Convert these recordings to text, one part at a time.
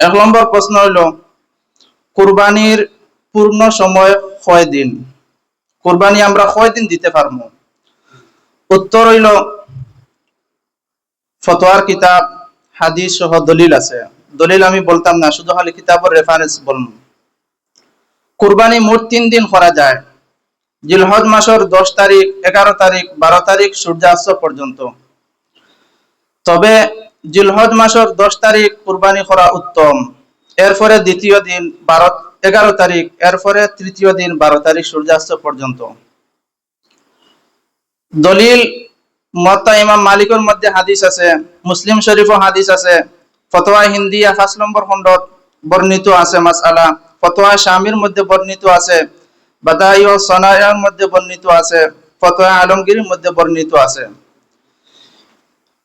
এক নম্বর প্রশ্ন হইল, কুরবানির পূর্ণ সময় কয় দিন? কুরবানি আমরা কয় দিন দিতে পারব? উত্তর হইল, ফতোয়ার কিতাব, হাদিস সহ দলিল আছে। দলিল আমি বলতাম না, শুধু খালি কিতাবের রেফারেন্স বলুন কুরবানি মোট তিন দিন করা যায়। জিলহজ মাসের দশ তারিখ, এগারো তারিখ, বারো তারিখ সূর্যাস্ত পর্যন্ত। তবে জিলহজ মাসের দশ তারিখ কুরবানি করা উত্তম। এরপরে দ্বিতীয় দিন বারো এগারো তারিখ এরপরে তৃতীয় দিন বারো তারিখ সূর্যাস্ত পর্যন্ত দলিল মত্তা ইমাম মালিকের মধ্যে হাদিস আছে মুসলিম শরীফও হাদিস আছে ফতোয়া হিন্দিয়া পাঁচ নম্বর খণ্ডত বর্ণিত আছে মাসআলা ফতোয়া শামির মধ্যে বর্ণিত আছে বাদাই ও সনায়ার মধ্যে বর্ণিত আছে ফতোয়া আলমগীরের মধ্যে বর্ণিত আছে।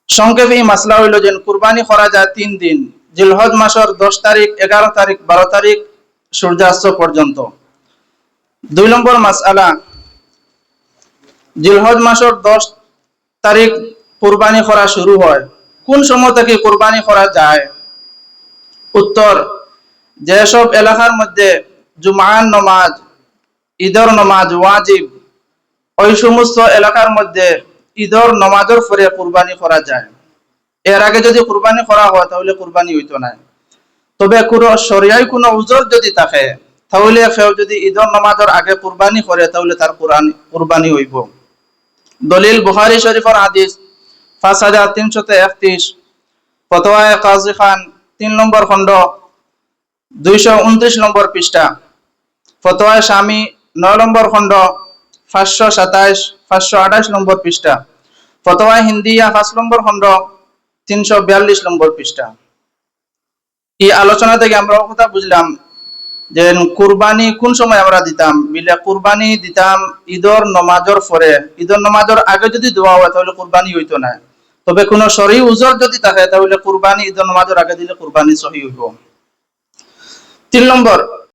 সংক্ষেপে এই মাসলা হইল যে কুরবানি করা যায় তিন দিন, জিলহজ মাসের দশ তারিখ, এগারো তারিখ, বারো তারিখ, সূর্যাস্ত পর্যন্ত। দুই নম্বর মাসআলা, জিলহজ মাসের দশ তারিখ কুরবানি করা শুরু হয়। কোন সময় থেকে কুরবানি করা যায়? উত্তর, যেসব এলাকার মধ্যে জুমান নমাজ, ঈদর নমাজ ওয়াজিব, ওই সমস্ত এলাকার মধ্যে ঈদর নমাজের পরে কুরবানি করা যায়। এর আগে যদি কুরবানি করা হয়, তাহলে কুরবানি হইতো না তবে কোনো সরিয়ায় কোনো উজর যদি থাকে, তাহলে কেউ যদি ঈদর নমাজের আগে কুরবানি করে, তাহলে তার কুরআন- কুরবানি হইব। দলিল বুখারী শরীফের হাদিস, পাঁচ হাজার তিনশত একত্রিশ ফতোয়ায় কাজী খান, তিন নম্বর খণ্ড, দুইশো উনত্রিশ নম্বর পৃষ্ঠা। ফতোয়ায় স্বামী, নয় নম্বর খণ্ড পাঁচশো পাঁচশো নম্বর পৃষ্ঠা। ফতোয়ায় হিন্দিয়া পাঁচ নম্বর খণ্ড, তিনশো বিয়াল্লিশ নম্বর পৃষ্ঠা। এই আলোচনা থেকে আমরা কথা বুঝলাম যে কুরবানি কোন সময় আমরা দিতাম? বিলে কুরবানি দিতাম ঈদর নমাজর পরে। ঈদর নমাজর আগে যদি দোয়া হয়, তাহলে কুরবানি হইতো না। তবে কোন সরি উজর যদি থাকে, তাহলে কুরবানি ঈদর নমাজর আগে দিলে কুরবানি সহি হইব। তিন নম্বর